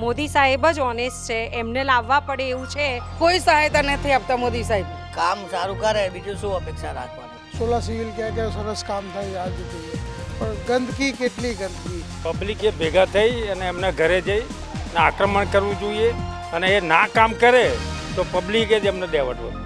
મોદી સાહેબ જ ઓનેસ્ટ છે એમને લાવવા પડે એવું છે. કોઈ સહાયતા નથી આપતા મોદી સાહેબ. કામ સારું કરે બીજું શું અપેક્ષા રાખવાની? સોલા સિવિલ ક્યાં ક્યાં સરસ કામ થાય આ જોઈએ પણ ગંદકી કેટલી ગંદકી? પબ્લિકે ભેગા થઈ અને એમના ઘરે જઈ આક્રમણ કરવું જોઈએ અને એ ના કામ કરે તો પબ્લિકે જ એમને દેવડવું.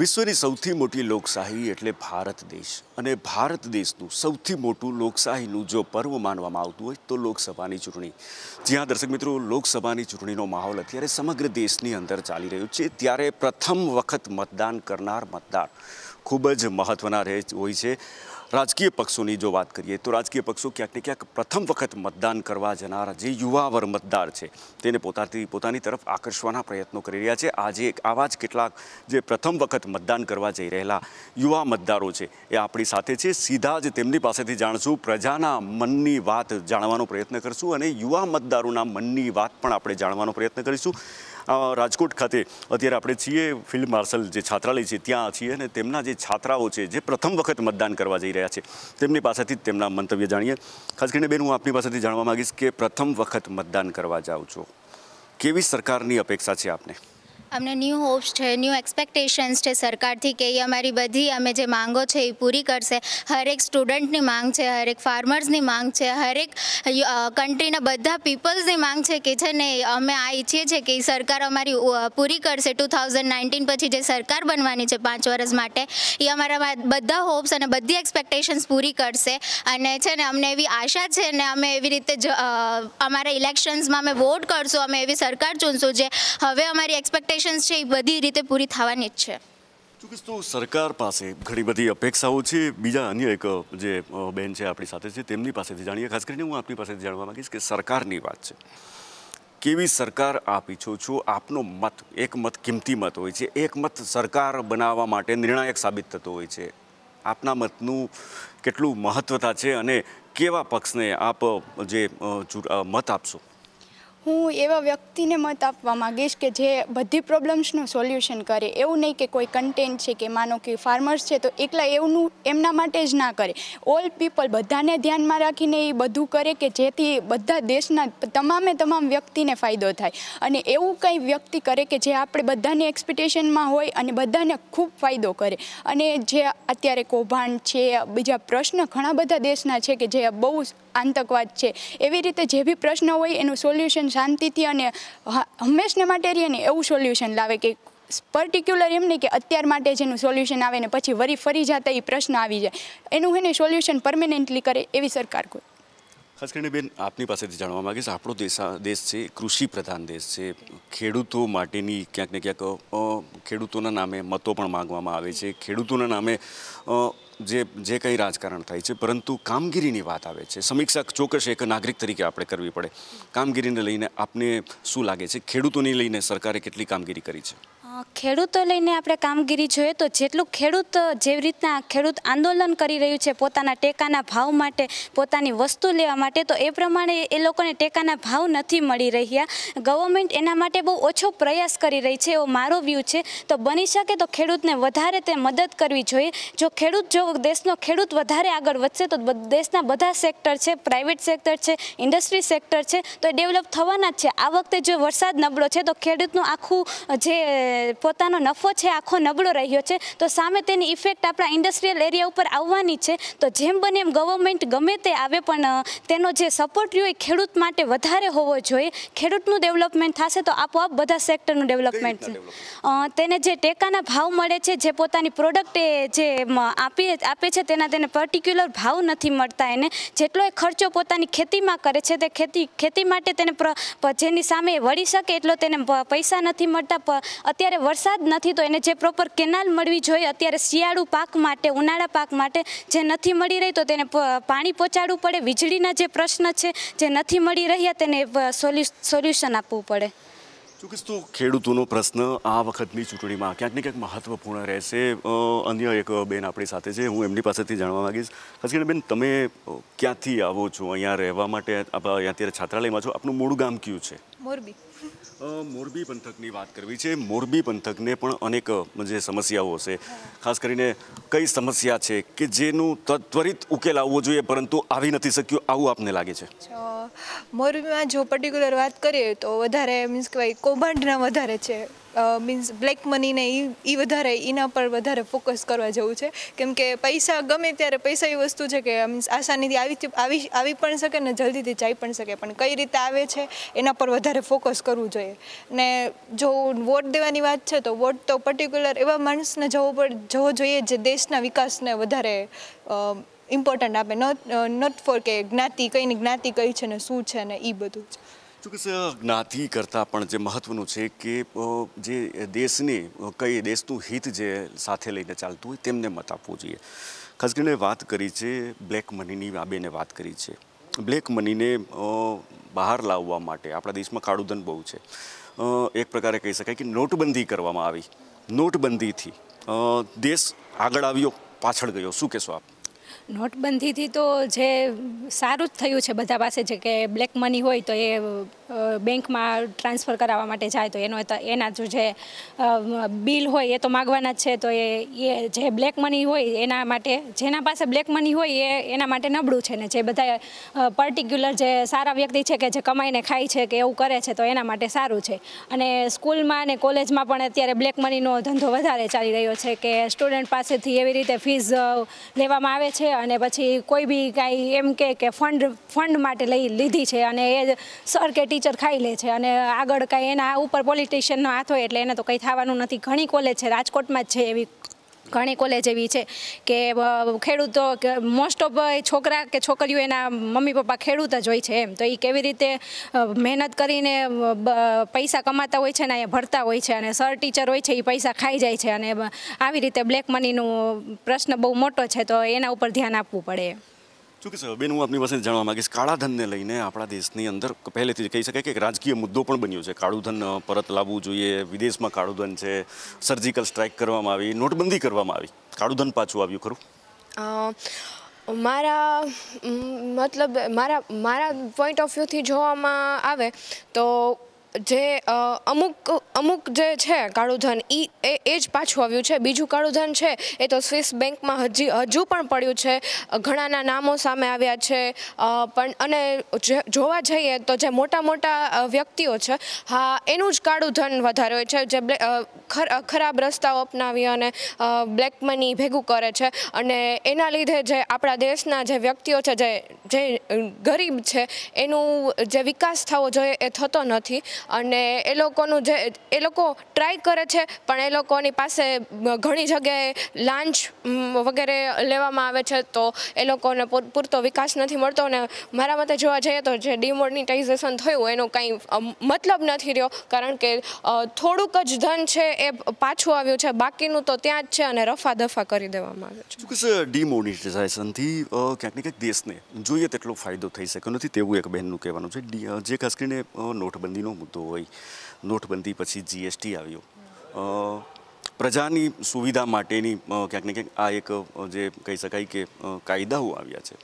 વિશ્વની સૌથી મોટી લોકશાહી એટલે ભારત દેશ. અને ભારત દેશનું સૌથી મોટું લોકશાહીનું જો પર્વ માનવામાં આવતું હોય તો લોકસભાની ચૂંટણી. જ્યાં દર્શક મિત્રો, લોકસભાની ચૂંટણીનો માહોલ અત્યારે સમગ્ર દેશની અંદર ચાલી રહ્યો છે. ત્યારે પ્રથમ વખત મતદાન કરનાર મતદાર ખૂબ જ મહત્ત્વના રહે, હોય છે. રાજકીય પક્ષોની જો વાત કરીએ તો રાજકીય પક્ષો ક્યાંક ને ક્યાંક પ્રથમ વખત મતદાન કરવા જનારા જે યુવાવર મતદાર છે, તેને પોતાથી, પોતાની તરફ આકર્ષવાના પ્રયત્નો કરી રહ્યા છે. આજે આવા જ કેટલાક જે પ્રથમ વખત મતદાન કરવા જઈ રહેલા યુવા મતદારો છે, એ આપણી સાથે છે. સીધા જ તેમની પાસેથી જાણશું. પ્રજાના મનની વાત જાણવાનો પ્રયત્ન કરશું અને યુવા મતદારોના મનની વાત પણ આપણે જાણવાનો પ્રયત્ન કરીશું. રાજકોટ ખાતે અત્યારે આપણે છીએ ફિલ્ડ માર્શલ જે છાત્રાલય છે, ત્યાં છીએ અને તેમના જે છાત્રાઓ છે, જે પ્રથમ વખત મતદાન કરવા જઈ રહ્યા છે, તેમની પાસેથી જ તેમના મંતવ્ય જાણીએ. ખાસ કરીને બેન, હું આપની પાસેથી જાણવા માંગીશ કે પ્રથમ વખત મતદાન કરવા જાઉં છો. કેવી સરકારની અપેક્ષા છે આપને? અમને ન્યૂ હોપ્સ છે ન્યૂ એક્સપેક્ટેશન્સ છે સરકારથી કે એ અમારી બધી અમે જે માંગો છે એ પૂરી કરશે. હરેક સ્ટુડન્ટની માંગ છે, હરેક ફાર્મર્સની માંગ છે, હરેક કન્ટ્રીના બધા પીપલ્સની માંગ છે કે છે ને અમે આ ઈચ્છીએ છીએ કે એ સરકાર અમારી પૂરી કરશે. ટુ થાઉઝન્ડ નાઇન્ટીન પછી જે સરકાર બનવાની છે પાંચ વર્ષ માટે, એ અમારા બધા હોપ્સ અને બધી એક્સપેક્ટેશન્સ પૂરી કરશે. અને છે ને અમને એવી આશા છે ને અમે એવી રીતે અમારા ઇલેક્શન્સમાં અમે વોટ કરશું, અમે એવી સરકાર ચૂનશું જે હવે અમારી એક્સપેક્ટેશન્સ છે, એ બધી રીતે પૂરી થવાની જ છે. ચોક્કસ તો સરકાર પાસે ઘણી બધી અપેક્ષાઓ છે. બીજા અન્ય એક, જે બેન છે આપણી સાથે છે, તેમની પાસેથી જાણીએ. ખાસ કરીને હું આપની પાસેથી જાણવા માગીશ કે સરકારની વાત છે. કેવી સરકાર આપ ઈચ્છો છો? આપનો મત, એક મત કિંમતી મત હોય છે. એક મત સરકાર બનાવવા માટે નિર્ણાયક સાબિત થતો હોય છે. આપના મતનું કેટલું મહત્વતા છે અને કેવા પક્ષને આપ જે મત આપશો? હું એવા વ્યક્તિને મત આપવા માંગીશ કે જે બધી પ્રોબ્લેમ્સનું સોલ્યુશન કરે. એવું નહીં કે કોઈ કન્ટેન્ટ છે કે માનો કે ફાર્મર્સ છે તો એકલા એવનું, એમના માટે જ ના કરે. ઓલ પીપલ બધાને ધ્યાનમાં રાખીને એ બધું કરે કે જેથી બધા દેશના તમામે તમામ વ્યક્તિને ફાયદો થાય. અને એવું કંઈ વ્યક્તિ કરે કે જે આપણે બધાની એક્સપેક્ટેશનમાં હોય અને બધાને ખૂબ ફાયદો કરે. અને જે અત્યારે કૌભાંડ છે, બીજા પ્રશ્ન ઘણા બધા દેશના છે કે જે બહુ આતંકવાદ છે. એવી રીતે જે બી પ્રશ્ન હોય એનું સોલ્યુશન શાંતિથી અને હંમેશને માટે રહીએ ને એવું સોલ્યુશન લાવે કે પર્ટિક્યુલર એમ નહીં કે અત્યાર માટે જેનું સોલ્યુશન આવે ને પછી વરી ફરી જતા એ પ્રશ્ન આવી જાય. એનું એને સોલ્યુશન પરમેનન્ટલી કરે એવી સરકાર કોઈ. ખાસ કરીને બેન, આપની પાસેથી જાણવા માગીશ, આપણો દેશ દેશ છે, કૃષિ પ્રધાન દેશ છે. ખેડૂતો માટેની ક્યાંક ને ક્યાંક ખેડૂતોના નામે મતો પણ માંગવામાં આવે છે. ખેડૂતોના નામે જે જે કંઈ રાજકારણ થાય છે, પરંતુ કામગીરીની વાત આવે છે. સમીક્ષા ચોક્કસ એક નાગરિક તરીકે આપણે કરવી પડે. કામગીરીને લઈને આપને શું લાગે છે? ખેડૂતોને લઈને સરકારે કેટલી કામગીરી કરી છે? ખેડૂતો લઈને આપણે કામગીરી જોઈએ તો જેટલું ખેડૂત જેવી રીતના ખેડૂત આંદોલન કરી રહ્યું છે પોતાના ટેકાના ભાવ માટે, પોતાની વસ્તુ લેવા માટે, તો એ પ્રમાણે એ લોકોને ટેકાના ભાવ નથી મળી રહ્યા. ગવર્મેન્ટ એના માટે બહુ ઓછો પ્રયાસ કરી રહી છે એવો મારો વ્યૂ છે. તો બની શકે તો ખેડૂતને વધારે તે મદદ કરવી જોઈએ. જો ખેડૂત, જો દેશનો ખેડૂત વધારે આગળ વધશે તો દેશના બધા સેક્ટર છે પ્રાઇવેટ સેક્ટર છે ઇન્ડસ્ટ્રી સેક્ટર છે, તો ડેવલપ થવાના જ છે. આ વખતે જો વરસાદ નબળો છે તો ખેડૂતનું આખું જે પોતાનો નફો છે આખો નબળો રહ્યો છે તો સામે તેની ઇફેક્ટ આપણા ઇન્ડસ્ટ્રીયલ એરિયા ઉપર આવવાની છે. તો જેમ બને એમ ગવર્મેન્ટ ગમે તે આવે પણ તેનો જે સપોર્ટ રહ્યો એ ખેડૂત માટે વધારે હોવો જોઈએ. ખેડૂતનું ડેવલપમેન્ટ થશે તો આપોઆપ બધા સેક્ટરનું ડેવલપમેન્ટ છે. તેને જે ટેકાના ભાવ મળે છે જે પોતાની પ્રોડક્ટ એ જે આપી આપે છે તેના તેને પર્ટિક્યુલર ભાવ નથી મળતા એને. જેટલો એ ખર્ચો પોતાની ખેતીમાં કરે છે તે ખેતી ખેતી માટે તેને જેની સામે વળી શકે એટલો તેને પૈસા નથી મળતા. પ- અત્યારે વરસાદ નથી તો એને જે પ્રોપર કેનાલ મળવી જોઈએ અત્યારે શિયાળુ પાક માટે ઉનાળા પાક માટે જે નથી મળી રહી તો તેને પાણી પહોંચાડવું પડે વીજળીના જે પ્રશ્ન છે જે નથી મળી રહ્યા તેને સોલ્યુશન આપવું પડે. ચોક્કસ તો ખેડૂતોનો પ્રશ્ન આ વખતની ચૂંટણીમાં ક્યાંક ને ક્યાંક મહત્વપૂર્ણ રહેશે. અન્ય એક બેન આપણી સાથે છે હું એમની પાસેથી જાણવા માંગીશ. ખાસ કરીને બેન તમે ક્યાંથી આવો છો? અહીંયા રહેવા માટે અત્યારે છાત્રાલયમાં છો. આપનું મૂળ ગામ કયું છે? મોરબી. મોરબી પંથકની વાત કરવી છે. મોરબી પંથકને પણ અનેક જે સમસ્યાઓ હશે. ખાસ કરીને કઈ સમસ્યા છે કે જેનું ત્વરિત ઉકેલ આવવો જોઈએ, પરંતુ આવી નથી શક્યો, આવું આપને લાગે છે? મોરબીમાં જો પર્ટિક્યુલર વાત કરીએ તો વધારે મીન્સ કહેવાય કૌભાંડના વધારે છે. મીન્સ બ્લેક મનીને એ એ વધારે એના પર વધારે ફોકસ કરવા જેવું છે. કેમ કે પૈસા ગમે ત્યારે પૈસા એવી વસ્તુ છે કે મીન્સ આસાનીથી આવી આવી પણ શકે ને જલ્દીથી જઈ પણ શકે. પણ કઈ રીતે આવે છે, એના પર વધારે ફોકસ કરવું જોઈએ. ને જો વોટ દેવાની વાત છે, તો વોટ તો પર્ટિક્યુલર એવા માણસને જવો પડ જવો જોઈએ જે દેશના વિકાસને વધારે ઇમ્પોર્ટન્ટ આપે. નોટ નોટ ફોર કે જ્ઞાતિ કઈની જ્ઞાતિ કઈ છે ને શું છે ને એ બધું જ. ચોક્કસ જ્ઞાતિ કરતાં પણ જે મહત્વનું છે કે જે દેશને કઈ દેશનું હિત જે સાથે લઈને ચાલતું હોય તેમને મત આપવો જોઈએ. ખાસ કરીને વાત કરી છે બ્લેક મનીની આ બેને વાત કરી છે. બ્લેક મનીને બહાર લાવવા માટે આપણા દેશમાં કાળુધન બહુ છે. એક પ્રકારે કહી શકાય કે નોટબંધી કરવામાં આવી. નોટબંધીથી દેશ આગળ આવ્યો, પાછળ ગયો. શું કહેશો આપ? નોટબંધીથી તો જે સારું જ થયું છે બધા પાસે, જે કે બ્લેક મની હોય તો એ બેંકમાં ટ્રાન્સફર કરાવવા માટે જાય તો એનો એના જો જે બિલ હોય એ તો માગવાના જ છે, તો એ એ જે બ્લેક મની હોય એના માટે, જેના પાસે બ્લેક મની હોય એ, એના માટે નબળું છે ને, જે બધા પર્ટિક્યુલર જે સારા વ્યક્તિ છે કે જે કમાઈને ખાય છે કે એવું કરે છે તો એના માટે સારું છે. અને સ્કૂલમાં અને કોલેજમાં પણ અત્યારે બ્લેક મનીનો ધંધો વધારે ચાલી રહ્યો છે કે સ્ટુડન્ટ પાસેથી એવી રીતે ફીસ લેવામાં આવે છે અને પછી કોઈ બી કાંઈ એમ કે કે ફંડ ફંડ માટે લઈ લીધી છે અને એ સર કે ટીચર ખાઈ લે છે અને આગળ કાંઈ એના ઉપર પોલિટિશિયનનો હાથ હોય એટલે એને તો કંઈ થવાનું નથી. ઘણી કોલેજ છે, રાજકોટમાં જ છે એવી ઘણી કોલેજ એવી છે કે ખેડૂતો મોસ્ટ ઓફ છોકરા કે છોકરીઓ એના મમ્મી પપ્પા ખેડૂત જ હોય છે એમ. તો એ કેવી રીતે મહેનત કરીને પૈસા કમાતા હોય છે ને અહીંયા ભરતા હોય છે અને સર ટીચર હોય છે એ પૈસા ખાઈ જાય છે અને આવી રીતે બ્લેક મનીનું પ્રશ્ન બહુ મોટો છે તો એના ઉપર ધ્યાન આપવું પડે. ચોક્કસ બેન, હું આપની પાસે જાણવા માંગીશ. કાળા ધનને લઈને આપણા દેશની અંદર પહેલેથી કહી શકાય કે રાજકીય મુદ્દો પણ બન્યો છે. કાળું ધન પરત લાવવું જોઈએ, વિદેશમાં કાળું ધન છે, સર્જિકલ સ્ટ્રાઇક કરવામાં આવી, નોટબંધી કરવામાં આવી. કાળું ધન પાછું આવ્યું, ખરું? મારા મતલબ, મારા મારા પોઈન્ટ ઓફ વ્યૂથી જોવામાં આવે તો જે અમુક અમુક જે છે કાળુધન એ એ જ પાછું આવ્યું છે. બીજું કાળુધન છે, એ તો સ્વિસ બેંકમાં હજી, હજુ પણ પડ્યું છે. ઘણાના નામો સામે આવ્યા છે. પણ, અને જોવા જઈએ તો જે મોટા મોટા વ્યક્તિઓ છે, હા, એનું જ કાળુધન વધારે હોય છે. જે ખર- ખરાબ રસ્તાઓ અપનાવી અને બ્લેક મની ભેગું કરે છે. અને એના લીધે જે આપણા દેશના જે વ્યક્તિઓ છે, જે જે ગરીબ છે, એનું જે વિકાસ થવો જોઈએ એ થતો નથી. અને એ લોકોનું જે એ લોકો ટ્રાય કરે છે, પણ એ લોકોની પાસે ઘણી જગ્યાએ લાંચ વગેરે લેવામાં આવે છે, તો એ લોકોને પૂરતો વિકાસ નથી મળતો અને મારા મતે જોવા જઈએ તો જે ડિમોનિટાઇઝેશન થયું એનો કાંઈ મતલબ નથી રહ્યો, કારણ કે થોડુંક જ ધન છે એ પાછું આવ્યું છે, બાકીનું તો ત્યાં જ છે અને રફા દફા કરી દેવામાં આવે છે. ચોક્કસ ડિમોનિટાઇઝેશનથી ક્યાંક ને ક્યાંક દેશને જોઈએ તેટલો ફાયદો થઈ શક્યો નથી, તેવું એક બહેનનું કહેવાનું છે. જે ખાસ કરીને નોટબંધીનો મુદ્દો હોય. નોટબંધી પછી જીએસટી આવ્યો. પ્રજાની સુવિધા માટેની ક્યાંક ને ક્યાંક આ એક જે કહી શકાય કે કાયદાઓ આવ્યા છે.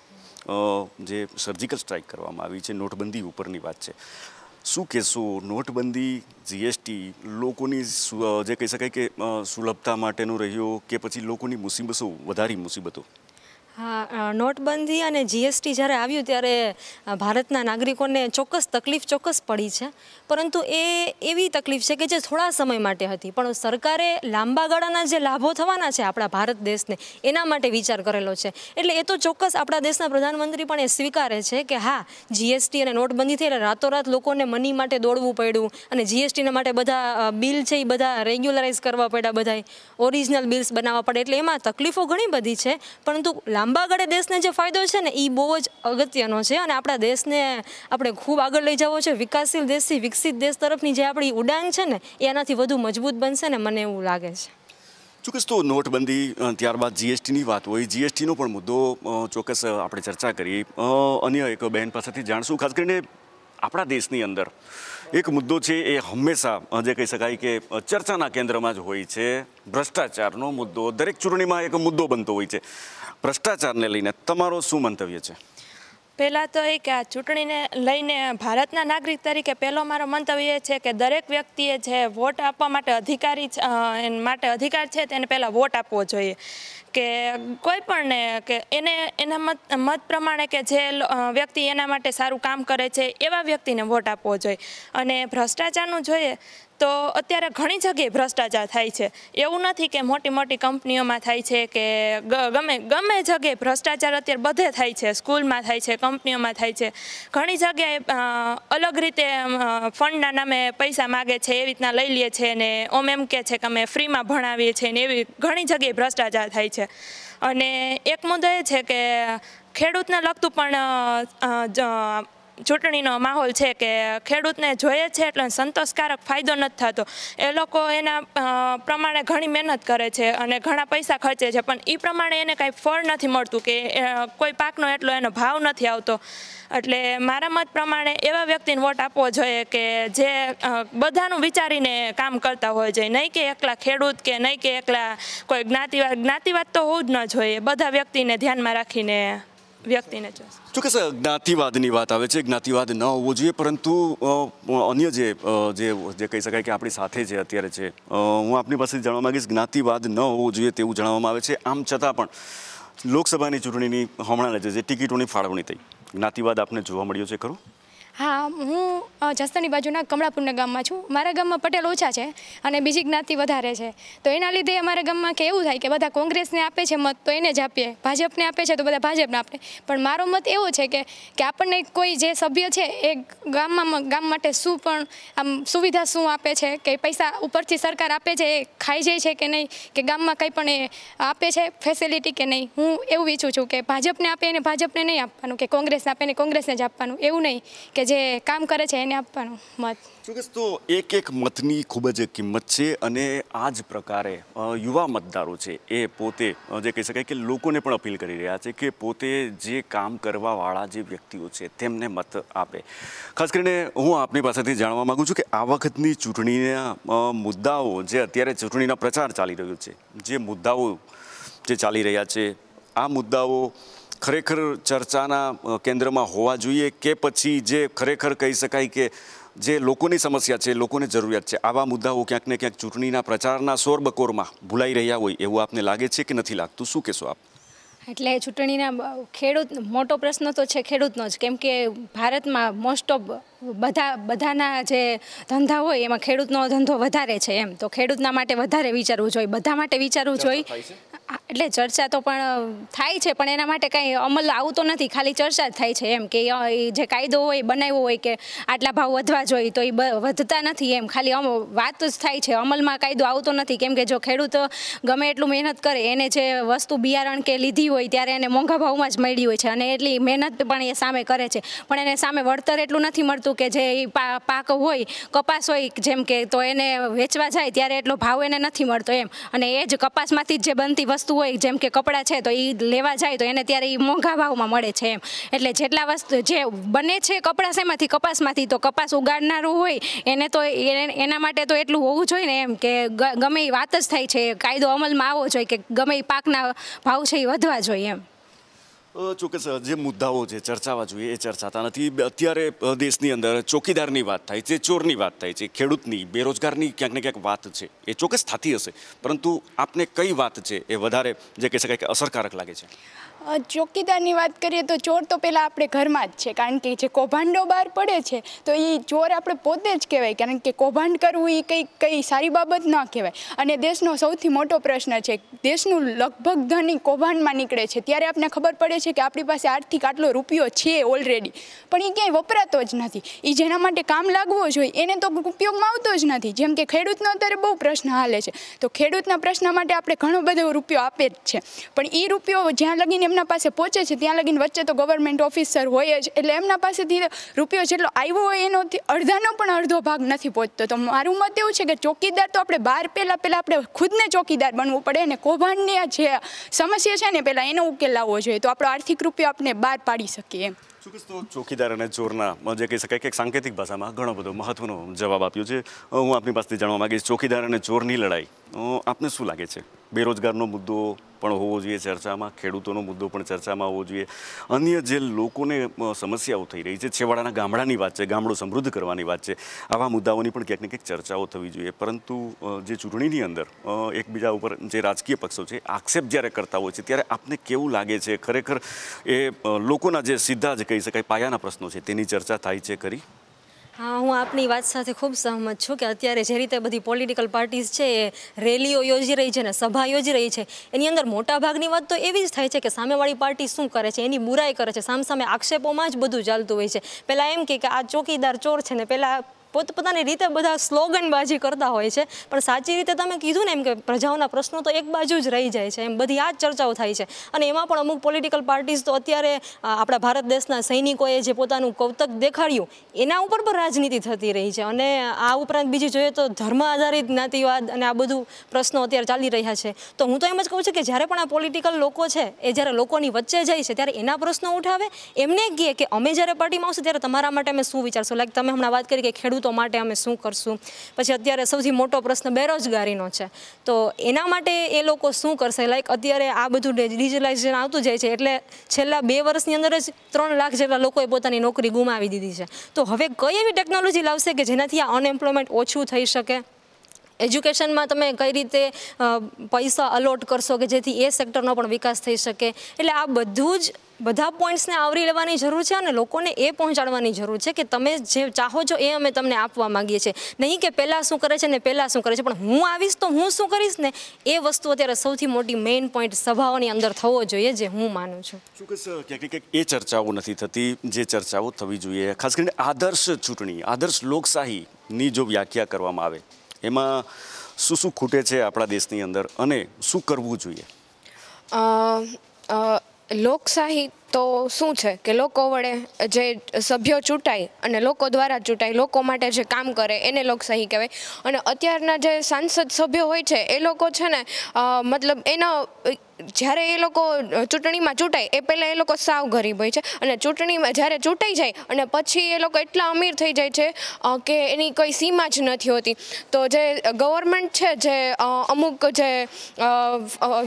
જે સર્જિકલ સ્ટ્રાઇક કરવામાં આવી છે, નોટબંધી ઉપરની વાત છે. શું કહેશો, નોટબંધી જીએસટી લોકોની જે કહી શકાય કે સુલભતા માટેનો રહ્યો કે પછી લોકોની મુસીબતો, વધારી મુસીબતો? હા નોટબંધી અને જીએસટી જ્યારે આવ્યું ત્યારે ભારતના નાગરિકોને ચોક્કસ તકલીફ ચોક્કસ પડી છે. પરંતુ એ એવી તકલીફ છે કે જે થોડા સમય માટે હતી. પણ સરકારે લાંબા ગાળાના જે લાભો થવાના છે આપણા ભારત દેશને, એના માટે વિચાર કરેલો છે. એટલે એ તો ચોક્કસ આપણા દેશના પ્રધાનમંત્રી પણ એ સ્વીકારે છે કે હા જીએસટી અને નોટબંધી થઈ એટલે રાતોરાત લોકોને મની માટે દોડવું પડ્યું અને જીએસટીના માટે બધા બિલ છે એ બધા રેગ્યુલરાઇઝ કરવા પડ્યા બધાય ઓરિજિનલ બિલ્સ બનાવવા પડે. એટલે એમાં તકલીફો ઘણી બધી છે. પરંતુ લાંબા ગાળે દેશને જે ફાયદો છે ને એ બહુ જ અગત્યનો છે અને આપણા દેશને આપણે ખૂબ આગળ લઈ જવો છે. વિકાસશીલ દેશથી વિકસિત દેશ તરફની જે આપણી ઉડાન છે ને, એ આનાથી વધુ મજબૂત બનશે ને મને એવું લાગે છે. ચોક્કસ, તો નોટબંધી ત્યારબાદ જીએસટીની વાત હોય. જીએસટીનો પણ મુદ્દો ચોક્કસ આપણે ચર્ચા કરી અન્ય એક બહેન પાસેથી જાણશું. ખાસ કરીને આપણા દેશની અંદર એક મુદ્દો છે એ હંમેશા જે કહી શકાય કે ચર્ચાના કેન્દ્રમાં જ હોય છે. ભ્રષ્ટાચારનો મુદ્દો. દરેક ચૂંટણીમાં એક મુદ્દો બનતો હોય છે. ભ્રષ્ટાચારને લઈને તમારો શું મંતવ્ય છે? પહેલાં તો એ કે આ ચૂંટણીને લઈને ભારતના નાગરિક તરીકે પહેલો મારો મંતવ્ય એ છે કે દરેક વ્યક્તિએ જે વોટ આપવા માટે અધિકારી માટે અધિકાર છે, તેને પહેલાં વોટ આપવો જોઈએ. કે કોઈ પણને કે એને, એના મત મત પ્રમાણે કે જે વ્યક્તિ એના માટે સારું કામ કરે છે, એવા વ્યક્તિને વોટ આપવો જોઈએ. અને ભ્રષ્ટાચારનું જોઈએ તો અત્યારે ઘણી જગ્યાએ ભ્રષ્ટાચાર થાય છે. એવું નથી કે મોટી મોટી કંપનીઓમાં થાય છે કે ગમે ગમે જગ્યાએ ભ્રષ્ટાચાર અત્યારે બધે થાય છે. સ્કૂલમાં થાય છે, કંપનીઓમાં થાય છે. ઘણી જગ્યાએ અલગ રીતે ફંડના નામે પૈસા માગે છે, એવી રીતના લઈ લે છે ને ઓમ એમ કહે છે કે અમે ફ્રીમાં ભણાવીએ છીએ ને એવી ઘણી જગ્યાએ ભ્રષ્ટાચાર થાય છે. અને એક મુદ્દો એ છે કે ખેડૂતને લગતું પણ ચૂંટણીનો માહોલ છે કે ખેડૂતને જોઈએ છે એટલે સંતોષકારક ફાયદો નથી થતો. એ લોકો એના પ્રમાણે ઘણી મહેનત કરે છે અને ઘણા પૈસા ખર્ચે છે, પણ એ પ્રમાણે એને કાંઈ ફળ નથી મળતું કે કોઈ પાકનો એટલો એનો ભાવ નથી આવતો. એટલે મારા મત પ્રમાણે એવા વ્યક્તિને વોટ આપવો જોઈએ કે જે બધાનું વિચારીને કામ કરતા હોય જોઈએ નહીં કે એકલા ખેડૂત કે નહીં કે એકલા કોઈ જ્ઞાતિવાદ જ્ઞાતિવાદ તો હોવું જ ન જોઈએ. બધા વ્યક્તિને ધ્યાનમાં રાખીને વ્યક્તિને ચોક્કસ જ્ઞાતિવાદની વાત આવે છે. જ્ઞાતિવાદ ન હોવો જોઈએ, પરંતુ અન્ય જે જે જે કહી શકાય કે આપણી સાથે જે અત્યારે છે હું આપની પાસે જાણવા માંગીશ, જ્ઞાતિવાદ ન હોવો જોઈએ તેવું જણાવવામાં આવે છે. આમ છતાં પણ, લોકસભાની ચૂંટણીની હમણાં જે ટિકિટોની ફાળવણી થઈ, જ્ઞાતિવાદ આપને જોવા મળ્યો છે ખરો? હા હું અ, બાજુના કમળાપુરના ગામમાં છું. મારા ગામમાં પટેલ ઓછા છે અને બીજી જ્ઞાતિ વધારે છે. તો એના લીધે અમારા ગામમાં કે એવું થાય કે બધા કોંગ્રેસને આપે છે મત તો એને જ આપીએ. ભાજપને આપે છે તો બધા ભાજપને આપે. પણ મારો મત એવો છે કે કે આપણને કોઈ જે સભ્ય છે એ ગામમાં ગામ માટે શું પણ આમ સુવિધા શું આપે છે કે પૈસા ઉપરથી સરકાર આપે છે એ ખાઈ જાય છે કે નહીં કે ગામમાં કંઈ પણ એ આપે છે ફેસિલિટી કે નહીં? હું એવું ઈચ્છું છું કે ભાજપને આપે એને ભાજપને નહીં આપવાનું કે કોંગ્રેસને આપે એને કોંગ્રેસને જ આપવાનું. એવું નહીં કે જે કામ કરે છે એને આપવાનું, મત. તો એક એક મતની ખૂબ જ કિંમત છે અને આ જ પ્રકારે યુવા મતદારો છે એ પોતે જે કહી શકાય કે લોકોને પણ અપીલ કરી રહ્યા છે કે પોતે જે કામ કરવાવાળા જે વ્યક્તિઓ છે તેમને મત આપે. ખાસ કરીને હું આપની પાસેથી જાણવા માગું છું કે આ વખતની ચૂંટણીના મુદ્દાઓ જે અત્યારે ચૂંટણીના પ્રચાર ચાલી રહ્યો છે, જે મુદ્દાઓ જે ચાલી રહ્યા છે, આ મુદ્દાઓ ખરેખર ચર્ચાના કેન્દ્રમાં હોવા જોઈએ કે પછી જે ખરેખર કહી શકાય કે જે લોકોની સમસ્યા છે લોકોની જરૂરિયાત છે આવા મુદ્દાઓ ક્યાંક ને ક્યાંક ચૂંટણીના પ્રચારના શોરબકોરમાં ભૂલાઈ રહ્યા હોય એવું આપને લાગે છે કે નથી લાગતું? શું કહેશો આપ? એટલે ચૂંટણીના ખેડૂત મોટો પ્રશ્ન તો છે ખેડૂતનો જ. કેમ કે ભારતમાં મોસ્ટ ઓફ બધા બધાના જે ધંધા હોય એમાં ખેડૂતનો ધંધો વધારે છે એમ. તો ખેડૂતના માટે વધારે વિચારવું જોઈએ બધા માટે વિચારવું જોઈએ. એટલે ચર્ચા તો પણ થાય છે, પણ એના માટે કાંઈ અમલ આવતો નથી. ખાલી ચર્ચા જ થાય છે એમ કે જે કાયદો હોય બનાવ્યો હોય કે આટલા ભાવ વધવા જોઈએ, તો એ વધતા નથી એમ. ખાલી વાત જ થાય છે. અમલમાં કાયદો આવતો નથી. કેમ કે જો ખેડૂત ગમે એટલું મહેનત કરે, એને જે વસ્તુ બિયારણ કે લીધી હોય, ત્યારે એને મોંઘા ભાવમાં જ મળી હોય છે. અને એટલી મહેનત પણ એ સામે કરે છે. પણ એને સામે વળતર એટલું નથી મળતું કે જે પાક હોય, કપાસ હોય, જેમ કે તો એને વેચવા જાય, ત્યારે એટલો ભાવ એને નથી મળતો એમ. અને એ જ કપાસમાંથી જ જે બનતી વસ્તુ હોય, જેમ કે કપડાં છે, તો એ લેવા જાય, તો એને ત્યારે એ મોંઘા ભાવમાં મળે છે એમ. એટલે જેટલા વસ્તુ, જે બને છે કપડાં શેમાંથી, કપાસમાંથી, તો કપાસ ઉગાડનારું હોય, એને તો એને- માટે તો એટલું હોવું જોઈએ ને એમ કે ગમે એ વાત જ થાય છે, કાયદો અમલમાં આવવો જોઈએ કે ગમે એ પાકના ભાવ છે એ વધવા જોઈએ એમ. ચોક્કસ જે મુદ્દાઓ છે ચર્ચાવા જોઈએ એ ચર્ચાતા નથી. અત્યારે દેશની અંદર ચોકીદારની વાત થાય છે, ચોરની વાત થાય છે, ખેડૂતની, બેરોજગારની ક્યાંક ને ક્યાંક વાત છે, એ ચોક્કસ થતી હશે. પરંતુ આપને કઈ વાત છે એ વધારે, જે કહી શકાય કે અસરકારક લાગે છે? ચોકીદારની વાત કરીએ તો ચોર તો પહેલાં આપણે ઘરમાં જ છે, કારણ કે જે કૌભાંડો બહાર પડે છે, તો એ ચોર આપણે પોતે જ કહેવાય, કારણ કે કૌભાંડ કરવું એ કંઈ કંઈ સારી બાબત ન કહેવાય. અને દેશનો સૌથી મોટો પ્રશ્ન છે, દેશનું લગભગ ધન કૌભાંડમાં નીકળે છે, ત્યારે આપણને ખબર પડે છે કે આપણી પાસે આર્થિક આટલો રૂપિયો છે ઓલરેડી પણ એ ક્યાંય વપરાતો જ નથી. એ જેના માટે કામ લાગવો જોઈએ, એને તો ઉપયોગમાં આવતો જ નથી. જેમ કે ખેડૂતનો અત્યારે બહુ પ્રશ્ન હાલે છે. તો ખેડૂતના પ્રશ્ન માટે આપણે ઘણો બધો રૂપિયો આપે જ છે. પણ એ રૂપિયો જ્યાં લગીને એમના પાસે પહોંચે છે, ત્યાં લગીને વચ્ચે તો ગવર્મેન્ટ ઓફિસર હોય જ. એટલે એમના પાસેથી રૂપિયો જેટલો આવ્યો હોય એનો અડધાનો પણ અડધો ભાગ નથી પહોંચતો. તો મારું મત એવું છે કે ચોકીદાર તો આપણે બહાર પહેલાં પહેલાં આપણે ખુદને ચોકીદાર બનવું પડે અને કૌભાંડની જે સમસ્યા છે ને પહેલાં એનો ઉકેલ લાવવો જોઈએ. તો આપણો આર્થિક રૂપિયો આપણે બહાર પાડી શકીએ. એમ તો ચોકીદાર અને ચોરના જે કહી શકાય કે સાંકેતિક ભાષામાં ઘણો બધો મહત્વનો જવાબ આપ્યો છે. હું આપની પાસેથી જાણવા માગીશ, ચોકીદાર અને ચોરની લડાઈ. આપને શું લાગે છે? બેરોજગારનો મુદ્દો પણ હોવો જોઈએ, ચર્ચામાં, ખેડૂતોનો મુદ્દો પણ ચર્ચામાં હોવો જોઈએ. અન્ય જે લોકોને સમસ્યાઓ થઈ રહી છે, છેવાડાના ગામડાની વાત છે, ગામડું સમૃદ્ધ કરવાની વાત છે, આવા મુદ્દાઓની પણ ક્યાંક ને ક્યાંક ચર્ચાઓ થવી જોઈએ. પરંતુ જે ચૂંટણીની અંદર એકબીજા ઉપર જે રાજકીય પક્ષો છે, આક્ષેપ જ્યારે કરતા હોય છે, ત્યારે આપને કેવું લાગે છે? ખરેખર એ લોકોના જે સીધા જ કહી શકાય, પાયાના પ્રશ્નો છે, તેની ચર્ચા થાય છે કરી હા, હું આપની વાત સાથે ખૂબ સહમત છું કે અત્યારે જે રીતે બધી પોલિટિકલ પાર્ટીઝ છે, એ રેલીઓ યોજી રહી છે ને સભા યોજી રહી છે, એની અંદર મોટાભાગની વાત તો એવી જ થાય છે કે સામેવાળી પાર્ટી શું કરે છે, એની બુરાઈ કરે છે, સામસામે આક્ષેપોમાં જ બધું ચાલતું હોય છે. પહેલાં એમ કે આ ચોકીદાર ચોર છે ને, પહેલાં પોતપોતાની રીતે બધા સ્લોગનબાજી કરતા હોય છે. પણ સાચી રીતે તમે કીધું ને એમ કે પ્રજાઓના પ્રશ્નો તો એક બાજુ જ રહી જાય છે. એમ બધી આ જ ચર્ચાઓ થાય છે. અને એમાં પણ અમુક પોલિટિકલ પાર્ટીઝ તો અત્યારે આપણા ભારત દેશના સૈનિકોએ જે પોતાનું કૌતક દેખાડ્યું, એના ઉપર પણ રાજનીતિ થતી રહી છે. અને આ ઉપરાંત બીજી જોઈએ તો ધર્મ આધારિત જ્ઞાતિવાદ અને આ બધું પ્રશ્નો અત્યારે ચાલી રહ્યા છે. તો હું તો એમ જ કહું છું કે જ્યારે પણ આ પોલિટિકલ લોકો છે, એ જ્યારે લોકોની વચ્ચે જાય છે, ત્યારે એના પ્રશ્નો ઉઠાવે. એમને કહે કે અમે જ્યારે પાર્ટીમાં આવશું ત્યારે તમારા માટે અમે શું વિચારશું? લાઈક તમે હમણાં વાત કરી કે ખેડૂતો માટે અમે શું કરશું? પછી અત્યારે સૌથી મોટો પ્રશ્ન બેરોજગારીનો છે. તો એના માટે એ લોકો શું કરશે? લાઈક અત્યારે આ બધું ડિજિટલાઇઝેશન આવતું જાય છે, એટલે છેલ્લા બે વર્ષની અંદર જ ત્રણ લાખ જેટલા લોકોએ પોતાની નોકરી ગુમાવી દીધી છે. તો હવે કઈ એવી ટેકનોલોજી લાવશે કે જેનાથી આ અનએમ્પ્લોયમેન્ટ ઓછું થઈ શકે? એજ્યુકેશનમાં તમે કઈ રીતે પૈસા અલોટ કરશો કે જેથી એ સેક્ટરનો પણ વિકાસ થઈ શકે? એટલે આ બધું જ બધા પોઈન્ટ્સને આવરી લેવાની જરૂર છે અને લોકોને એ પહોંચાડવાની જરૂર છે કે તમે જે ચાહો છો એ અમે તમને આપવા માંગીએ છીએ. નહીં કે પહેલાં શું કરે છે ને પહેલાં શું કરે છે પણ હું આવીશ તો હું શું કરીશ ને? એ વસ્તુ અત્યારે સૌથી મોટી મેઇન પોઈન્ટ સભાઓની અંદર થવો જોઈએ જે હું માનું છું. ચોક્કસ ક્યાંક ક્યાંક એ ચર્ચાઓ નથી થતી જે ચર્ચાઓ થવી જોઈએ. ખાસ કરીને આદર્શ ચૂંટણી આદર્શ લોકશાહીની જો વ્યાખ્યા કરવામાં આવે એમાં શું શું ખૂટે છે આપણા દેશની અંદર અને શું કરવું જોઈએ? અ, અ, લોકશાહી તો શું છે કે લોકો વડે જે સભ્યો ચૂંટાય અને લોકો દ્વારા ચૂંટાય, લોકો માટે જે કામ કરે એને લોકશાહી કહેવાય. અને અત્યારના જે સાંસદ સભ્યો હોય છે, એ લોકો છે ને મતલબ એનો જ્યારે એ લોકો ચૂંટણીમાં ચૂંટાય, એ પહેલાં એ લોકો સાવ ગરીબ હોય છે. અને ચૂંટણીમાં જ્યારે ચૂંટાઈ જાય અને પછી એ લોકો એટલા અમીર થઈ જાય છે કે એની કોઈ સીમા જ નથી હોતી. તો જે ગવર્મેન્ટ છે, જે અમુક જે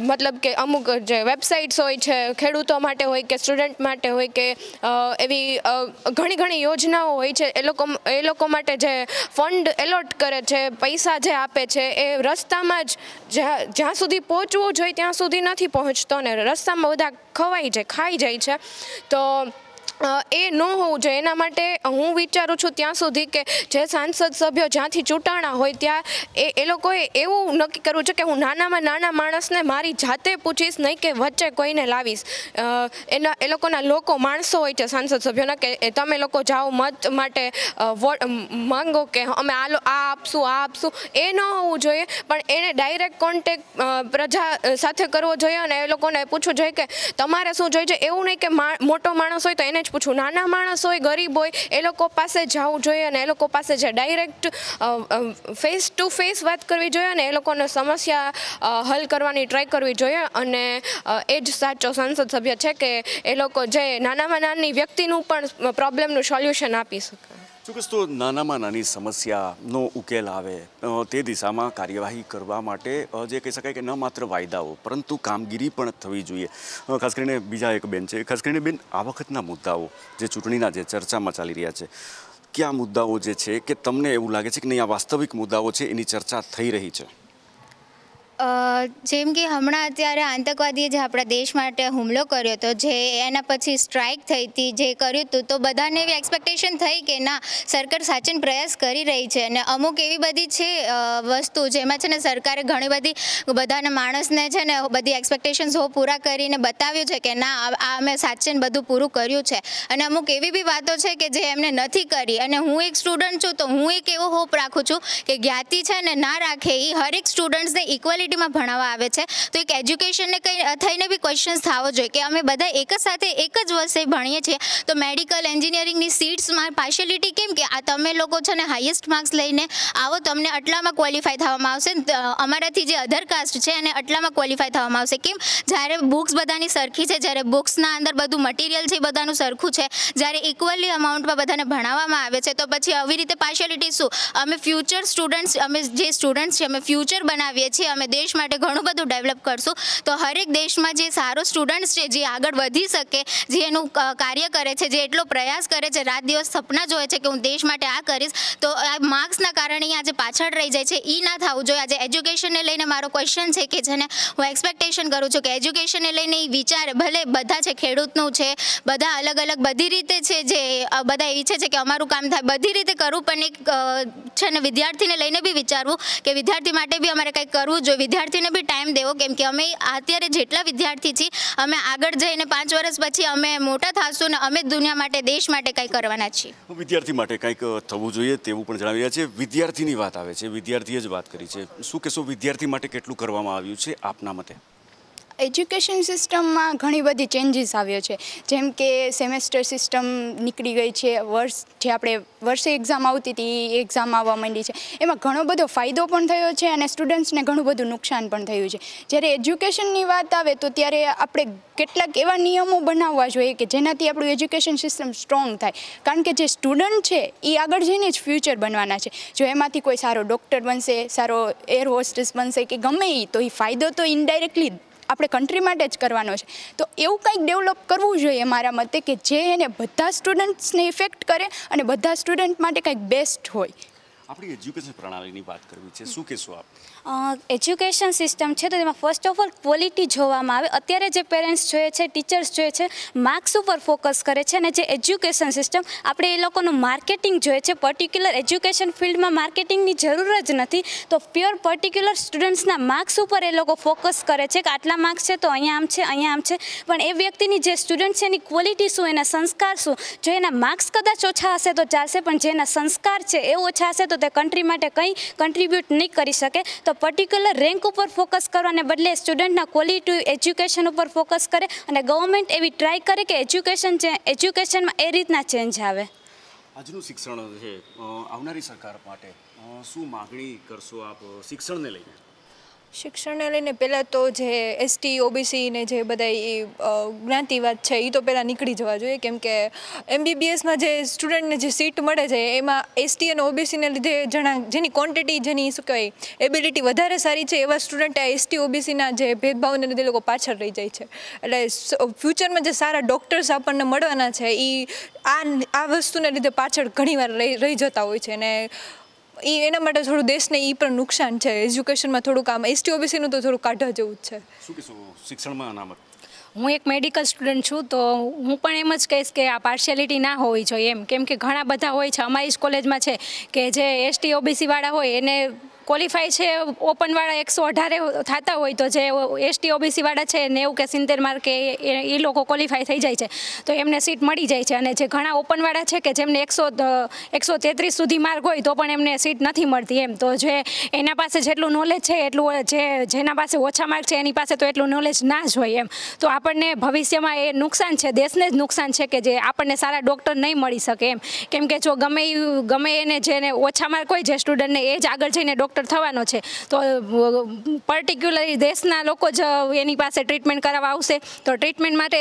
મતલબ કે અમુક જે વેબસાઇટ્સ હોય છે, ખેડૂતો માટે હોય કે સ્ટુડન્ટ માટે હોય કે એવી ઘણી ઘણી યોજનાઓ હોય છે, એ લોકો એ લોકો માટે જે ફંડ એલોટ કરે છે, પૈસા જે આપે છે, એ રસ્તામાં જ જ્યાં સુધી પહોંચવું જોઈએ, ત્યાં સુધી નથી પહોંચતો ને રસ્તામાં બધા ખવાઈ જાય ખાઈ જાય છે તો એ ન હોવું જોઈએ. એના માટે હું વિચારું છું ત્યાં સુધી કે જે સાંસદ સભ્યો જ્યાંથી ચૂંટાણા હોય ત્યાં એ એ લોકોએ એવું નક્કી કરવું છે કે હું નાનામાં નાના માણસને મારી જાતે પૂછીશ નહીં કે વચ્ચે કોઈને લાવીશ. એના, એ લોકોના લોકો માણસો હોય છે સાંસદ સભ્યોના કે તમે લોકો જાઓ મત માટે વોટ માંગો કે અમે આ આ આપશું આ આપશું. એ ન હોવું જોઈએ. પણ એને ડાયરેક્ટ કોન્ટેક પ્રજા સાથે કરવો જોઈએ અને એ લોકોને પૂછવું જોઈએ કે તમારે શું જોઈએ છે? એવું નહીં કે મોટો માણસ હોય તો એને જ પૂછું. નાના માણસ હોય, ગરીબ હોય, એ લોકો પાસે જવું જોઈએ અને એ લોકો પાસે જે ડાયરેક્ટ ફેસ ટુ ફેસ વાત કરવી જોઈએ અને એ લોકોને સમસ્યા હલ કરવાની ટ્રાય કરવી જોઈએ. અને એ જ સાચો સંસદ સભ્ય છે કે એ લોકો જે નાનામાં નાની વ્યક્તિનું પણ પ્રોબ્લેમનું સોલ્યુશન આપી શકે. ચોક્કસ નાનામાં નાની સમસ્યાનો ઉકેલ આવે. તે દિશામાં કાર્યવાહી કરવા માટે જે કહી શકાય કે ન માત્ર વાયદાઓ, પરંતુ કામગીરી પણ થવી જોઈએ. ખાસ કરીને બીજા એક બેન છે. ખાસ કરીને બેન, આ વખતના મુદ્દાઓ, જે ચૂંટણીના જે ચર્ચામાં ચાલી રહ્યા છે, કયા મુદ્દાઓ જે છે કે તમને એવું લાગે છે કે નહીં, આ વાસ્તવિક મુદ્દાઓ છે, એની ચર્ચા થઈ રહી છે? જેમ કે હમણાં અત્યારે આતંકવાદીએ જે આપણા દેશ માટે હુમલો કર્યો હતો, જે એના પછી સ્ટ્રાઇક થઈ હતી, જે કર્યું હતું, તો બધાને એવી એક્સપેક્ટેશન થઈ કે ના, સરકાર સાચીને પ્રયાસ કરી રહી છે. અને અમુક એવી બધી છે વસ્તુ જેમાં છે ને સરકારે ઘણી બધી બધાના માણસને છે ને બધી એક્સપેક્ટેશન્સ હો પૂરા કરીને બતાવ્યું છે કે ના, આ અમે સાચીને બધું પૂરું કર્યું છે. અને અમુક એવી બી વાતો છે કે જે એમને નથી કરી. અને હું એક સ્ટુડન્ટ છું, તો હું એક એવો હોપ રાખું છું કે જ્ઞાતિ છે ને ના રાખે એ હરેક સ્ટુડન્ટ્સને ઇક્વલિટી ફેસિલિટીમાં ભણાવવા આવે છે. તો એક એજ્યુકેશનને કંઈ, થઈને બી ક્વેશ્ચન્સ થવો જોઈએ કે અમે બધા એક જ સાથે એક જ વર્ષે ભણીએ છીએ. તો મેડિકલ એન્જિનિયરિંગની સીટ્સમાં પાર્શિયાલિટી કેમ કે આ તમે લોકો છે ને હાઈએસ્ટ માર્ક્સ લઈને આવો તમને આટલામાં ક્વોલિફાય થવામાં આવશે. અમારાથી જે અધર કાસ્ટ છે એને આટલામાં ક્વોલિફાય થવામાં આવશે. કેમ? જ્યારે બુક્સ બધાની સરખી છે, જ્યારે બુક્સના અંદર બધું મટીરિયલ છે બધાનું સરખું છે. જ્યારે ઇક્વલી અમાઉન્ટમાં બધાને ભણાવવામાં આવે છે, તો પછી આવી રીતે પાર્શિયાલિટી શું? અમે ફ્યુચર સ્ટુડન્ટ્સ અમે જે સ્ટુડન્ટ્સ છે અમે ફ્યુચર બનાવીએ છીએ, અમે દેશ માટે ઘણું બધું ડેવલપ કરશું. તો હરેક દેશમાં જે સારો સ્ટુડન્ટ્સ છે, જે આગળ વધી શકે, જે એનું કાર્ય કરે છે, જે એટલો પ્રયાસ કરે છે, રાત દિવસ સપના જોવે છે કે હું દેશ માટે આ કરીશ, તો આ માર્ક્સના કારણે આજે પાછળ રહી જાય છે એ ના થવું જોઈએ. આજે એજ્યુકેશનને લઈને મારો ક્વેશ્ચન છે કે જેને હું એક્સપેક્ટેશન કરું છું કે એજ્યુકેશનને લઈને એ વિચારે, ભલે બધા છે ખેડૂતનું છે, બધા અલગ અલગ બધી રીતે છે જે બધા ઈચ્છે છે કે અમારું કામ થાય, બધી રીતે કરવું પણ એક છે ને વિદ્યાર્થીને લઈને બી વિચારવું કે વિદ્યાર્થી માટે બી અમારે કંઈક કરવું જોઈએ. વિદ્યાર્થીને બી ટાઈમ દેવો, કેમ કે અમે અત્યારે જેટલા વિદ્યાર્થી છીએ, અમે આગળ જઈને પાંચ વર્ષ પછી અમે મોટા થશું ને અમે દુનિયા માટે, દેશ માટે કંઈ કરવાના છીએ. વિદ્યાર્થી માટે કંઈક થવું જોઈએ તેવું પણ જણાવી રહ્યા છે. વિદ્યાર્થીની વાત આવે છે. વિદ્યાર્થીએ જ વાત કરી છે. શું કહેશો? વિદ્યાર્થી માટે કેટલું કરવામાં આવ્યું છે આપના મતે? એજ્યુકેશન સિસ્ટમમાં ઘણી બધી ચેન્જીસ આવ્યો છે. જેમ કે સેમેસ્ટર સિસ્ટમ નીકળી ગઈ છે, વર્ષ જે આપણે વર્ષે એક્ઝામ આવતી હતી એ એક્ઝામ આવવા માંડી છે. એમાં ઘણો બધો ફાયદો પણ થયો છે અને સ્ટુડન્ટ્સને ઘણું બધું નુકસાન પણ થયું છે. જ્યારે એજ્યુકેશનની વાત આવે તો ત્યારે આપણે કેટલાક એવા નિયમો બનાવવા જોઈએ કે જેનાથી આપણું એજ્યુકેશન સિસ્ટમ સ્ટ્રોંગ થાય. કારણ કે જે સ્ટુડન્ટ છે એ આગળ જઈને જ ફ્યુચર બનવાના છે. જો એમાંથી કોઈ સારો ડૉક્ટર બનશે, સારો એર હોસ્ટેસ બનશે કે ગમે એ તો એ ફાયદો તો ઇનડાયરેક્ટલી આપણે કન્ટ્રી માટે જ કરવાનો છે. તો એવું કંઈક ડેવલપ કરવું જોઈએ મારા મતે કે જે એને બધા સ્ટુડન્ટ્સને ઇફેક્ટ કરે અને બધા સ્ટુડન્ટ માટે કંઈક બેસ્ટ હોય. આપણી એજ્યુકેશન પ્રણાલીની વાત કરવી છે. શું કહેશો આપ? એજ્યુકેશન સિસ્ટમ છે તો તેમાં ફર્સ્ટ ઓફ ઓલ ક્વોલિટી જોવામાં આવે. અત્યારે જે પેરેન્ટ્સ જોઈએ છે ટીચર્સ જોઈએ છે માર્ક્સ ઉપર ફોકસ કરે છે અને જે એજ્યુકેશન સિસ્ટમ આપણે એ લોકોનું માર્કેટિંગ જોઈએ છે. પર્ટિક્યુલર એજ્યુકેશન ફિલ્ડમાં માર્કેટિંગની જરૂર જ નથી. તો પ્યોર પર્ટિક્યુલર સ્ટુડન્ટ્સના માર્ક્સ ઉપર એ લોકો ફોકસ કરે છે કે આટલા માર્ક્સ છે તો અહીંયા આમ છે, અહીંયા આમ છે. પણ એ વ્યક્તિની જે સ્ટુડન્ટ છે એની ક્વોલિટી શું, એના સંસ્કાર શું? જો એના માર્ક્સ કદાચ ઓછા હશે તો ચાલશે, પણ જેના સંસ્કાર છે એ ઓછા હશે તો તે કન્ટ્રી માટે કંઈ કન્ટ્રીબ્યુટ નહીં કરી શકે, તો પર્ટિક્યુલર રેન્ક ઉપર ફોકસ કરવાને બદલે સ્ટુડન્ટના ક્વોલિટી એજ્યુકેશન ઉપર ફોકસ કરે અને ગવર્મેન્ટ એવી ટ્રાય કરે કે એજ્યુકેશન એજ્યુકેશનમાં એ રીતના ચેન્જ આવે. આજનું શિક્ષણ છે આવનારી સરકાર માટે શું માગણી કરશો આપ શિક્ષણને લઈને? શિક્ષણને લઈને પહેલાં તો જે એસટી ઓબીસી ને જે બધા એ જ્ઞાતિવાદ છે એ તો પહેલાં નીકળી જવા જોઈએ. કેમ કે એમબીબીએસમાં જે સ્ટુડન્ટને જે સીટ મળે છે, એમાં એસટી અને ઓબીસીને લીધે જણા, જેની ક્વોન્ટિટી જેની શું કહેવાય એબિલિટી વધારે સારી છે, એવા સ્ટુડન્ટ આ એસટી ઓબીસીના જે ભેદભાવને લીધે લોકો પાછળ રહી જાય છે. એટલે ફ્યુચરમાં જે સારા ડૉક્ટર્સ આપણને મળવાના છે એ આ આ વસ્તુને લીધે પાછળ ઘણીવાર રહી રહી જતા હોય છે. અને એ એના માટે થોડું દેશને એ પણ નુકસાન છે. એજ્યુકેશનમાં થોડુંક આમ એસટી ઓબીસીનું તો થોડું કાઢવા જેવું જ છે. શું કહેશો શિક્ષણમાં અનામત? હું એક મેડિકલ સ્ટુડન્ટ છું તો હું પણ એમ જ કહીશ કે આ પાર્શિયાલિટી ના હોવી જોઈએ એમ. કેમ કે ઘણા બધા હોય છે અમારી જ કોલેજમાં છે કે જે એસટી ઓબીસીવાળા હોય એને ક્વોલિફાય છે ઓપનવાળા એકસો અઢારે થતા હોય તો જે એસટી ઓબીસીવાળા છે નેવું કે સિત્તેર માર્કે એ લોકો ક્વોલિફાય થઈ જાય છે. તો એમને સીટ મળી જાય છે અને જે ઘણા ઓપનવાળા છે કે જેમને એકસો એકસો તેત્રીસ સુધી માર્ક હોય તો પણ એમને સીટ નથી મળતી એમ. તો જે એના પાસે જેટલું નોલેજ છે એટલું જે, જેના પાસે ઓછા માર્ક છે એની પાસે તો એટલું નોલેજ ના જ હોય એમ. તો આપણને ભવિષ્યમાં એ નુકસાન છે, દેશને જ નુકસાન છે કે જે આપણને સારા ડૉક્ટર નહીં મળી શકે એમ. કેમ કે જો ગમે ગમે એને જેને ઓછા માર્ક હોય જે સ્ટુડન્ટને એ જ આગળ જઈને ડૉક્ટર થવાનો છે. તો પર્ટિક્યુલરલી દેશના લોકો જ એની પાસે ટ્રીટમેન્ટ કરાવવા આવશે. તો ટ્રીટમેન્ટ માટે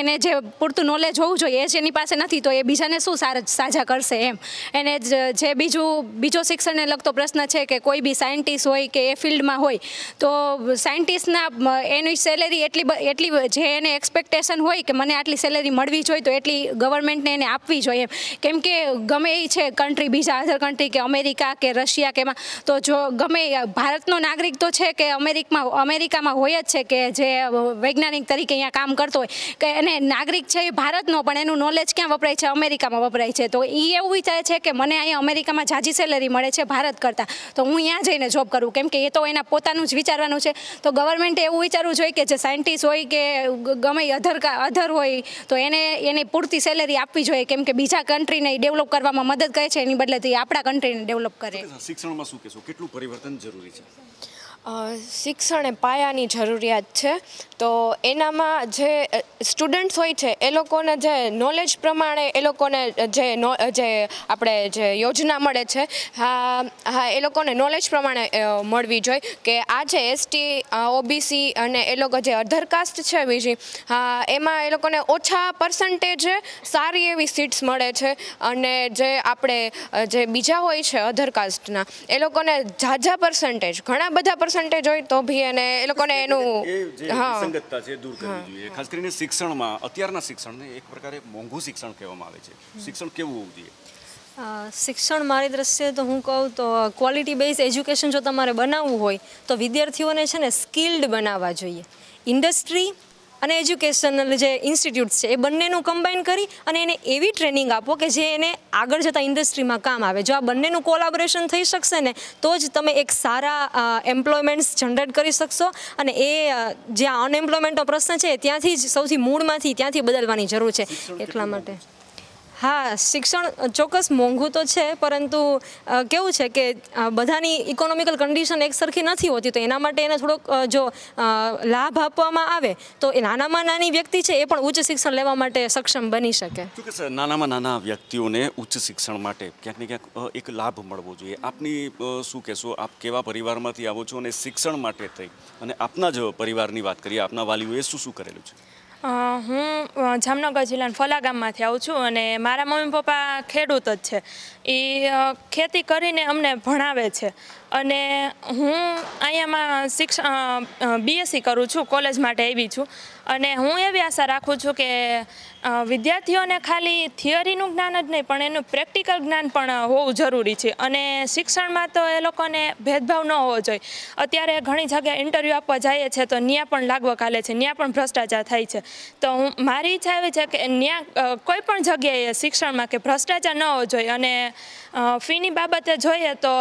એને જે પૂરતું નોલેજ હોવું જોઈએ, એ જ એની પાસે નથી. તો એ બીજાને શું સાજા કરશે એમ? એને જ બીજું, બીજો શિક્ષણને લગતો પ્રશ્ન છે કે કોઈ બી સાયન્ટિસ્ટ હોય કે એ ફિલ્ડમાં હોય, તો સાયન્ટિસ્ટના એની સેલેરી એટલી એટલી જે એને એક્સપેક્ટેશન હોય કે મને આટલી સેલેરી મળવી જોઈએ, તો એટલી ગવર્મેન્ટને એને આપવી જોઈએ કેમ કે ગમે એ છે કન્ટ્રી બીજા અધર કન્ટ્રી કે અમેરિકા કે રશિયા કે એમાં, તો જો ગમે, ભારતનો નાગરિક તો છે કે અમેરિકમાં, અમેરિકામાં હોય જ છે કે જે વૈજ્ઞાનિક તરીકે અહીંયા કામ કરતો હોય. કે એને નાગરિક છે એ ભારતનો, પણ એનું નોલેજ ક્યાં વપરાય છે? અમેરિકામાં વપરાય છે. તો એ એવું વિચારે છે કે મને અહીંયા અમેરિકામાં જાજી સેલેરી મળે છે ભારત કરતાં. તો હું અહીંયા જઈને જોબ કરું. કેમ કે એ તો એના પોતાનું જ વિચારવાનું છે. તો ગવર્મેન્ટે એવું વિચારવું જોઈએ કે જે સાયન્ટિસ્ટ હોય કે ગમે અધર અધર હોય, તો એને એને પૂરતી સેલેરી આપવી જોઈએ. કેમ કે બીજા કન્ટ્રીને ડેવલપ કરવામાં મદદ કરે છે. એની બદલે તો આપણા કન્ટ્રીને ડેવલપ કરે. શિક્ષણમાં શું કહેશો? કેટલું પરિવર્તન જરૂરી છે? શિક્ષણ એ પાયાની જરૂરિયાત છે. તો એનામાં જે સ્ટુડન્ટ્સ હોય છે, એ લોકોને જે નોલેજ પ્રમાણે એ લોકોને જે જે આપણે જે યોજના મળે છે, હા હા, એ લોકોને નોલેજ પ્રમાણે મળવી જોઈએ કે આ જે એસટી ઓબીસી અને એ લોકો જે અધર કાસ્ટ છે બીજી, હા, એમાં એ લોકોને ઓછા પર્સન્ટેજે સારી એવી સીટ્સ મળે છે અને જે આપણે જે બીજા હોય છે અધર કાસ્ટના એ લોકોને ઝાઝા પર્સન્ટેજ ઘણા બધા પર્સન્ટેજ હોય તો ભી એને એ લોકોને એનું સંગતતા છે દૂર કરવી જોઈએ. ખાસ કરીને શિક્ષણમાં અત્યારના શિક્ષણને એક પ્રકારે મોંઘું શિક્ષણ કહેવામાં આવે છે. શિક્ષણ કેવું હોવું જોઈએ? શિક્ષણ મારી દ્રષ્ટિએ તો હું કહું તો ક્વોલિટી બેઝ એજ્યુકેશન જો તમારે બનાવવું હોય તો વિદ્યાર્થીઓને છે ને સ્કિલ્ડ બનાવવા જોઈએ. ઇન્ડસ્ટ્રી અને એજ્યુકેશનલ જે ઇન્સ્ટિટ્યૂટ્સ છે એ બંનેનું કમ્બાઈન કરી અને એને એવી ટ્રેનિંગ આપો કે જે એને આગળ જતાં ઇન્ડસ્ટ્રીમાં કામ આવે. જો આ બંનેનું કોલાબોરેશન થઈ શકશે ને તો જ તમે એક સારા એમ્પ્લોયમેન્ટ્સ જનરેટ કરી શકશો અને એ જ્યાં અનએમ્પ્લોયમેન્ટનો પ્રશ્ન છે ત્યાંથી જ સૌથી મૂળમાંથી ત્યાંથી બદલવાની જરૂર છે. એટલા માટે. હા, શિક્ષણ ચોક્કસ મોંઘું તો છે, પરંતુ કેવું છે કે બધાની ઇકોનોમિકલ કન્ડિશન એક સરખી નથી હોતી, તો એના માટે એને થોડોક જો લાભ આપવામાં આવે, તો એ નાનામાં નાની વ્યક્તિ છે, એ પણ ઉચ્ચ શિક્ષણ લેવા માટે સક્ષમ બની શકે. સર નાનામાં નાના વ્યક્તિઓને ઉચ્ચ શિક્ષણ માટે ક્યાંક ને ક્યાંક એક લાભ મળવો જોઈએ? આપની શું કહેશો? આપ કેવા પરિવારમાંથી આવો છો અને શિક્ષણ માટે થઈ? અને આપના જ પરિવારની વાત કરીએ, આપના વાલીઓએ શું શું કરેલું છે? હું જામનગર જિલ્લાના ફલા ગામમાંથી આવું છું અને મારા મમ્મી પપ્પા ખેડૂત જ છે. એ ખેતી કરીને અમને ભણાવે છે. અને હું અહીંયામાં શિક્ષણ બીએસસી કરું છું, કોલેજ માટે આવી છું. અને હું એવી આશા રાખું છું કે વિદ્યાર્થીઓને ખાલી થિયરીનું જ્ઞાન જ નહીં, પણ એનું પ્રેક્ટિકલ જ્ઞાન પણ હોવું જરૂરી છે. અને શિક્ષણમાં તો એ લોકોને ભેદભાવ ન હોવો જોઈએ. અત્યારે ઘણી જગ્યાએ ઇન્ટરવ્યૂ આપવા જઈએ છે, તો ત્યાં પણ લાગવા કાલે છે ત્યાં પણ ભ્રષ્ટાચાર થાય છે. તો હું, મારી ઈચ્છા એવી છે કે ત્યાં કોઈ પણ જગ્યાએ શિક્ષણમાં કે ભ્રષ્ટાચાર ન હોવો જોઈએ. અને ફીની બાબતે જોઈએ તો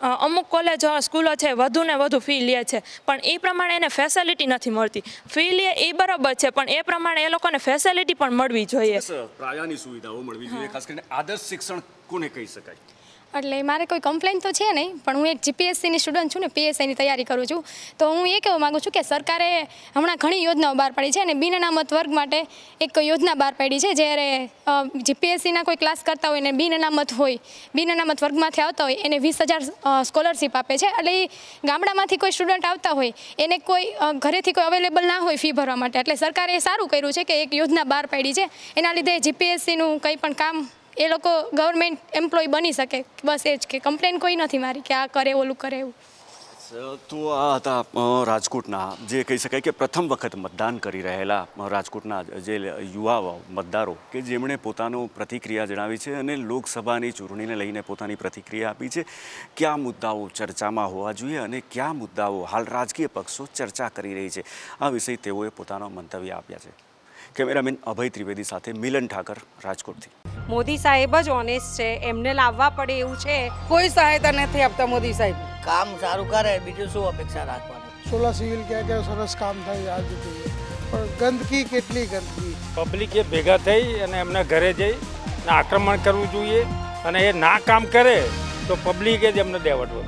અમુક કોલેજો સ્કૂલો છે વધુ ને વધુ ફી લે છે. પણ એ પ્રમાણે એને ફેસિલિટી નથી મળતી. ફી લે એ બરાબર છે પણ એ પ્રમાણે એ લોકોને ફેસિલિટી પણ મળવી જોઈએ. સુવિધાઓ મળવી જોઈએ ખાસ કરીને આદર્શ શિક્ષણ કોને કહી શકાય? એટલે મારે કોઈ કમ્પ્લેન તો છે નહીં, પણ હું એક જીપીએસસીની સ્ટુડન્ટ છું ને પીએસઆઈની તૈયારી કરું છું. તો હું એ કહેવા માગું છું કે સરકારે હમણાં ઘણી યોજનાઓ બહાર પાડી છે અને બિન અનામત વર્ગ માટે એક યોજના બહાર પાડી છે, જ્યારે જીપીએસસીના કોઈ ક્લાસ કરતા હોય ને બિન અનામત હોય બિન અનામત વર્ગમાંથી આવતા હોય, એને વીસ હજાર સ્કોલરશિપ આપે છે. એટલે એ ગામડામાંથી કોઈ સ્ટુડન્ટ આવતા હોય, એને કોઈ ઘરેથી કોઈ અવેલેબલ ના હોય ફી ભરવા માટે. એટલે સરકારે એ સારું કર્યું છે કે એક યોજના બહાર પાડી છે. એના લીધે જીપીએસસીનું કંઈ પણ કામ એ લોકો ગવર્મેન્ટ એમ્પ્લોય બની શકે. બસ એ જ કે કમ્પ્લેન કોઈ નથી મારી કે આ કરે, ઓલું કરે એવું. તો આ હતા રાજકોટના, જે કહી શકાય કે પ્રથમ વખત મતદાન કરી રહેલા રાજકોટના જે યુવા મતદારો, કે જેમણે પોતાનો પ્રતિક્રિયા જણાવી છે અને લોકસભાની ચૂંટણીને લઈને પોતાની પ્રતિક્રિયા આપી છે. કયા મુદ્દાઓ ચર્ચામાં હોવા જોઈએ અને કયા મુદ્દાઓ હાલ રાજકીય પક્ષો ચર્ચા કરી રહી છે? આ વિષય તેઓએ પોતાનો મંતવ્ય આપ્યા છે. કેમેરામેન અભય ત્રિવેદી સાથે મિલન ઠાકર, રાજકોટથી. મોદી સાહેબ જ ઓનેસ્ટ છે એમને લાવવા પડે એવું છે. કોઈ સહાયતા નથી આપતા મોદી સાહેબ. કામ સારું કરે બીજું શું અપેક્ષા રાખવાની? સોલા સિવિલ ક્યાં ક્યાં સરસ કામ થાય આ જોઈએ. પણ ગંદકી કેટલી ગંદકી? પબ્લિકે ભેગા થઈ અને એમના ઘરે જઈ આક્રમણ કરવું જોઈએ અને એ ના કામ કરે તો પબ્લિકે જ એમને દેવડવું.